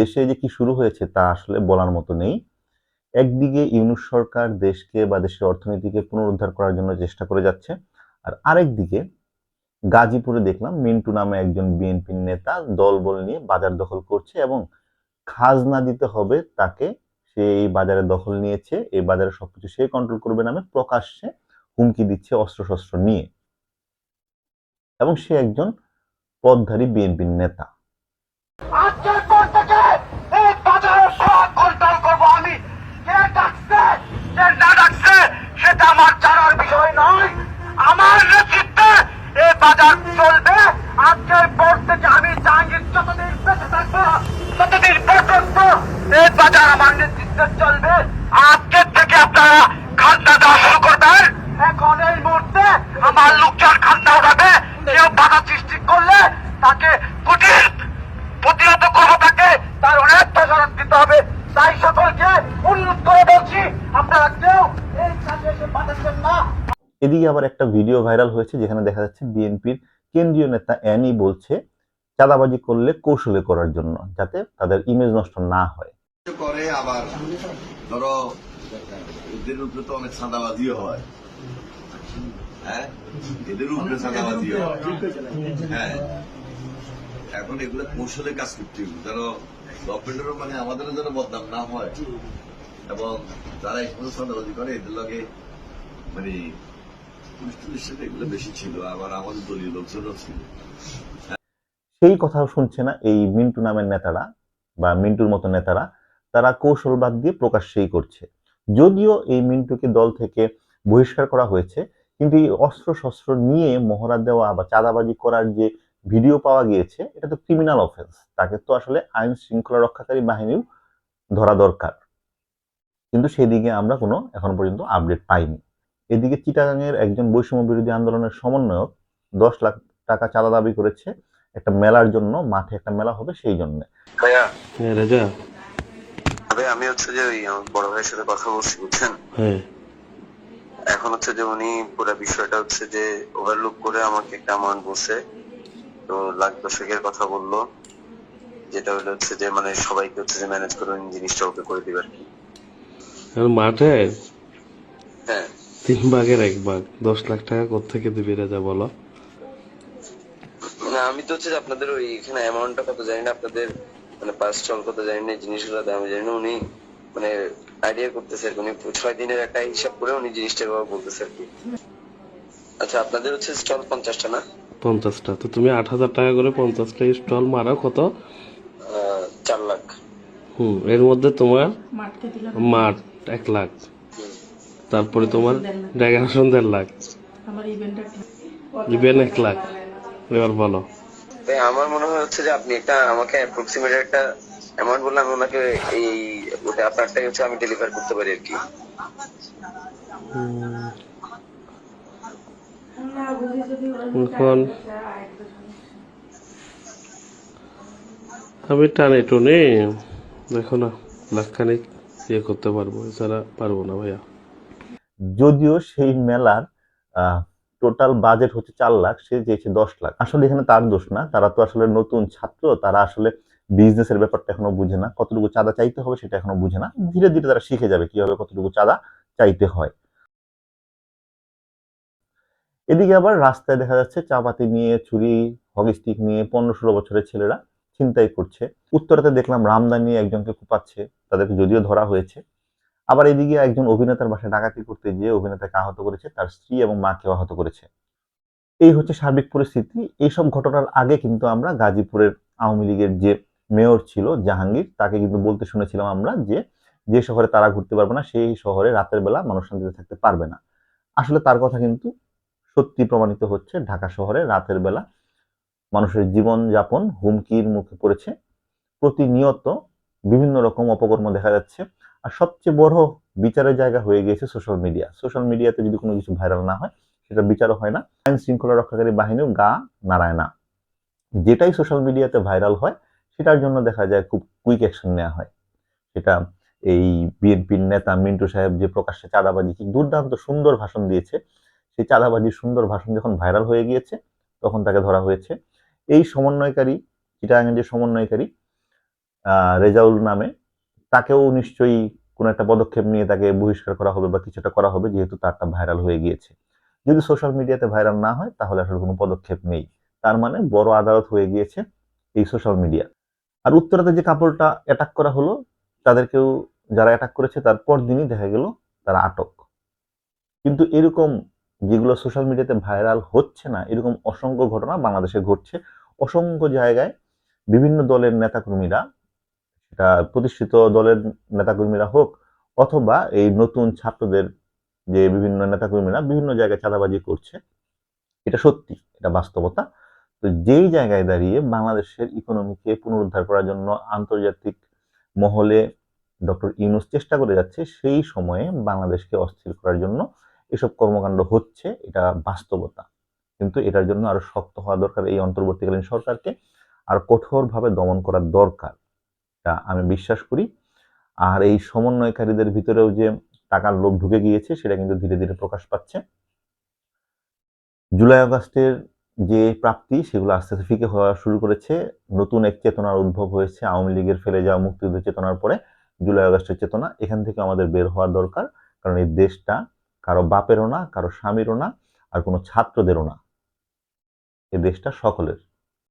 দেশে যে কি শুরু হয়েছে তা আসলে বলার মতো নেই। একদিকে ইউনুস সরকার দেশকে বা দেশের অর্থনীতিকে পুনরুদ্ধার করার জন্য চেষ্টা করে যাচ্ছে, আর আরেকদিকে গাজীপুরে দেখলাম মিন্টু নামে একজন বিএনপি নেতা দলবল নিয়ে বাজার দখল করছে এবং খাজনা দিতে হবে তাকে। সে এই বাজারে দখল নিয়েছে, এই বাজারে সবকিছু সে কন্ট্রোল করবে নামে প্রকাশ্যে হুমকি দিচ্ছে অস্ত্রশস্ত্র নিয়ে। এবং সে একজন পদধারী বিএনপির নেতা আজকের পর থেকে এই বাজারের সব কন্ট্রোল করব আমি কে ডাকছে কে না ডাকছে সেটা আমার জানার বিষয় নয়, আমার নেতৃত্বে এই বাজার চলবে। আজকের পর থেকে আমি জাহাঙ্গীর যতদিন বেঁচে থাকব, ততদিন পর্যন্ত এই বাজার আমার নেতৃত্বে চলবে আজকের থেকে আপনারা খান্না দেওয়া শুরু করবেন এখন এই মুহূর্তে আমার লোকজন খান্না উঠাবে কেউ বাধা সৃষ্টি করলে তাকে কুটির প্রতিহত করব তাকে তার অনেক প্রসারণ দিতে হবে তাই সকলকে উন্নত করে বলছি আপনারা কেউ এই কাজে এসে বাধাচ্ছেন না এদিকে আবার একটা ভিডিও ভাইরাল হয়েছে যেখানে দেখা যাচ্ছে বিএনপির কেন্দ্রীয় নেতা অ্যানি বলছে, চাঁদাবাজি করলে কৌশলে করার জন্য যাতে তাদের ইমেজ নষ্ট না হয়। করে আবার, ধরো, এদের উপরে তো অনেক হয়। হ্যাঁ? এদের উপরে হয়। এখন এগুলো কৌশলে কাজ করতে মানে বদনাম না হয়। এবং যারা করে, এদের লগে মানে সেই কথাও শুনছে না এই মিন্টু নামের নেতারা বা মিন্টুর মতো নেতারা। তারা কৌশলবাদ দিয়ে প্রকাশ্যেই করছে। যদিও এই মিন্টুকে দল থেকে বহিষ্কার করা হয়েছে, কিন্তু এই অস্ত্র শস্ত্র নিয়ে মহড়া দেওয়া বা চাঁদাবাজি করার যে ভিডিও পাওয়া গিয়েছে, এটা তো ক্রিমিনাল অফেন্স তাকে তো আসলে আইন শৃঙ্খলা রক্ষাকারী বাহিনীও ধরা দরকার। কিন্তু সেদিকে আমরা কোনো এখন পর্যন্ত আপডেট পাইনি। এদিকে চিটাগাংয়ের একজন বৈষম্য বিরোধী আন্দোলনের সমন্বয়ক দশ লাখ টাকা চাঁদা দাবি করেছে। একটা মেলার জন্য মাঠে একটা মেলা হবে সেই জন্য। ভাইয়া। হ্যাঁ রাজা। আমি হচ্ছে যে ওই বড় ভাইয়ের সাথে কথা বলছি বুঝছেন? হ্যাঁ। এখন হচ্ছে যে উনি পুরো বিষয়টা হচ্ছে যে ওভারলুক করে আমাকে একটা অ্যামাউন্ট বলছে। তো লাখ দশেকের কথা বলল যেটা হলো হচ্ছে যে মানে সবাইকে হচ্ছে যে ম্যানেজ করে জিনিসটা ওকে করে দিবে আর কি। মাঠে? হ্যাঁ। তিন ভাগের এক ভাগ দশ লাখ টাকা কোথেকে দিবি রাজা বলো? না আমি তো হচ্ছে যে আপনাদের ওই এখানে অ্যামাউন্টটা কত জানি না আপনাদের মানে পাঁচ চল কত জানি না জিনিসগুলো আমি জানি না। উনি মানে আইডিয়া করতেছে উনি ছয় দিনের একটা হিসাব করে উনি জিনিসটা বলতেছে আর কি। আচ্ছা আপনাদের হচ্ছে স্টল পঞ্চাশটা না? পঞ্চাশটা। তো তুমি আট হাজার টাকা করে পঞ্চাশটা স্টল মারো কত? আহ, চার লাখ। হুম এর মধ্যে তোমার মাঠ এক লাখ। তারপরে তোমার ডেকারেশন দেড় লাখ। আমার ইভেন্টটা ইভেন এক লাখ। এবার বলো। তাই আমার মনে হচ্ছে যে আপনি একটা আমাকে অ্যাপ্রক্সিমেট একটা অ্যামাউন্ট বললে আমি ওনাকে এই ওটা আপনারটাই হচ্ছে আমি ডেলিভার করতে পারি আর কি। এখন আমি টানে টুনে। দেখো না লাখখানিক ইয়ে করতে পারব এছাড়া পারব না ভাইয়া। যদিও সেই মেলার টোটাল বাজেট হচ্ছে চার লাখ, সে চেয়েছে দশ লাখ। আসলে এখানে তার দোষ না, তারা তো আসলে নতুন ছাত্র, তারা আসলে বিজনেসের ব্যাপারটা এখনও বুঝে না। কতটুকু চাঁদা চাইতে হবে সেটা এখনও বুঝে না। ধীরে ধীরে তারা শিখে যাবে কীভাবে কতটুকু চাঁদা চাইতে হয়। এদিকে আবার রাস্তায় দেখা যাচ্ছে, চাপাতি নিয়ে, ছুরি হকি স্টিক নিয়ে পনেরো ষোলো বছরের ছেলেরা ছিনতাই করছে। উত্তরাতে দেখলাম রামদা নিয়ে একজনকে কুপাচ্ছে, তাদেরকে যদিও ধরা হয়েছে। আবার এদিকে একজন অভিনেতার বাসায় ডাকাতি করতে গিয়ে অভিনেতাকে আহত করেছে, তার স্ত্রী এবং মাকে আহত করেছে। এই হচ্ছে সার্বিক পরিস্থিতি। এইসব ঘটনার আগে কিন্তু আমরা গাজীপুরের আওয়ামী লীগের যে মেয়র ছিল, জাহাঙ্গীর, তাকে কিন্তু বলতে শুনেছিলাম আমরা যে যে শহরে তারা ঘুরতে পারবে না, সেই শহরে রাতের বেলা মানুষ শান্তিতে থাকতে পারবে না। আসলে তার কথা কিন্তু সত্যি প্রমাণিত হচ্ছে, ঢাকা শহরে রাতের বেলা মানুষের জীবন যাপন হুমকির মুখে পড়েছে। প্রতিনিয়ত বিভিন্ন রকম অপকর্ম দেখা যাচ্ছে। আর সবচেয়ে বড় বিচারের জায়গা হয়ে গিয়েছে সোশ্যাল মিডিয়া সোশ্যাল মিডিয়াতে যদি কোনো কিছু ভাইরাল না হয়, সেটা বিচারও হয় না। আইন শৃঙ্খলা রক্ষাকারী বাহিনীও গা নাড়ায় না। যেটাই সোশ্যাল মিডিয়াতে ভাইরাল হয়, সেটার জন্য দেখা যায় খুব কুইক অ্যাকশন নেওয়া হয়। সেটা এই বিএনপির নেতা মিন্টু সাহেব যে প্রকাশ্যে চাঁদাবাজি, কি দুর্দান্ত সুন্দর ভাষণ দিয়েছে। সেই চাঁদাবাজির সুন্দর ভাষণ যখন ভাইরাল হয়ে গিয়েছে, তখন তাকে ধরা হয়েছে। এই সমন্বয়কারী চিটাগাঙ্গের যে সমন্বয়কারী রেজাউল নামে তাকেও নিশ্চয়ই কোনো একটা পদক্ষেপ নিয়ে তাকে বহিষ্কার করা হবে বা কিছুটা করা হবে, যেহেতু তারটা ভাইরাল হয়ে গিয়েছে। যদি সোশ্যাল মিডিয়াতে ভাইরাল না হয়, তাহলে আসলে কোনো পদক্ষেপ নেই। তার মানে বড় আদালত হয়ে গিয়েছে এই সোশ্যাল মিডিয়া আর উত্তরাতে যে কাপড়টা অ্যাটাক করা হলো, তাদেরকেও যারা অ্যাটাক করেছে তারপর দিনই দেখা গেল তারা আটক। কিন্তু এরকম যেগুলো সোশ্যাল মিডিয়াতে ভাইরাল হচ্ছে না, এরকম অসংখ্য ঘটনা বাংলাদেশে ঘটছে। অসংখ্য জায়গায় বিভিন্ন দলের নেতাকর্মীরা সেটা প্রতিষ্ঠিত দলের নেতাকর্মীরা হোক অথবা এই নতুন ছাত্রদের যে বিভিন্ন নেতাকর্মীরা বিভিন্ন জায়গায় চাঁদাবাজি করছে, এটা সত্যি, এটা বাস্তবতা। তো যেই জায়গায় দাঁড়িয়ে বাংলাদেশের ইকোনমিকে পুনরুদ্ধার করার জন্য আন্তর্জাতিক মহলে ডক্টর ইউনুস চেষ্টা করে যাচ্ছে, সেই সময়ে বাংলাদেশকে অস্থির করার জন্য এসব কর্মকাণ্ড হচ্ছে, এটা বাস্তবতা। কিন্তু এটার জন্য আরও শক্ত হওয়া দরকার এই অন্তর্বর্তীকালীন সরকারকে, আর কঠোরভাবে দমন করা দরকার। এটা আমি বিশ্বাস করি। আর এই সমন্বয়কারীদের ভিতরেও যে টাকার লোভ ঢুকে গিয়েছে, সেটা কিন্তু ধীরে ধীরে প্রকাশ পাচ্ছে। জুলাই আগস্টের যে প্রাপ্তি, সেগুলো আস্তে আস্তে ফিকে হওয়া শুরু করেছে। নতুন এক চেতনার উদ্ভব হয়েছে। আওয়ামী লীগের ফেলে যাওয়া মুক্তিযুদ্ধ চেতনার পরে জুলাই আগস্টের চেতনা এখান থেকে আমাদের বের হওয়ার দরকার। কারণ এই দেশটা কারও বাপেরও না, কারও স্বামীরও না, আর কোনো ছাত্রদেরও না। এ দেশটা সকলের।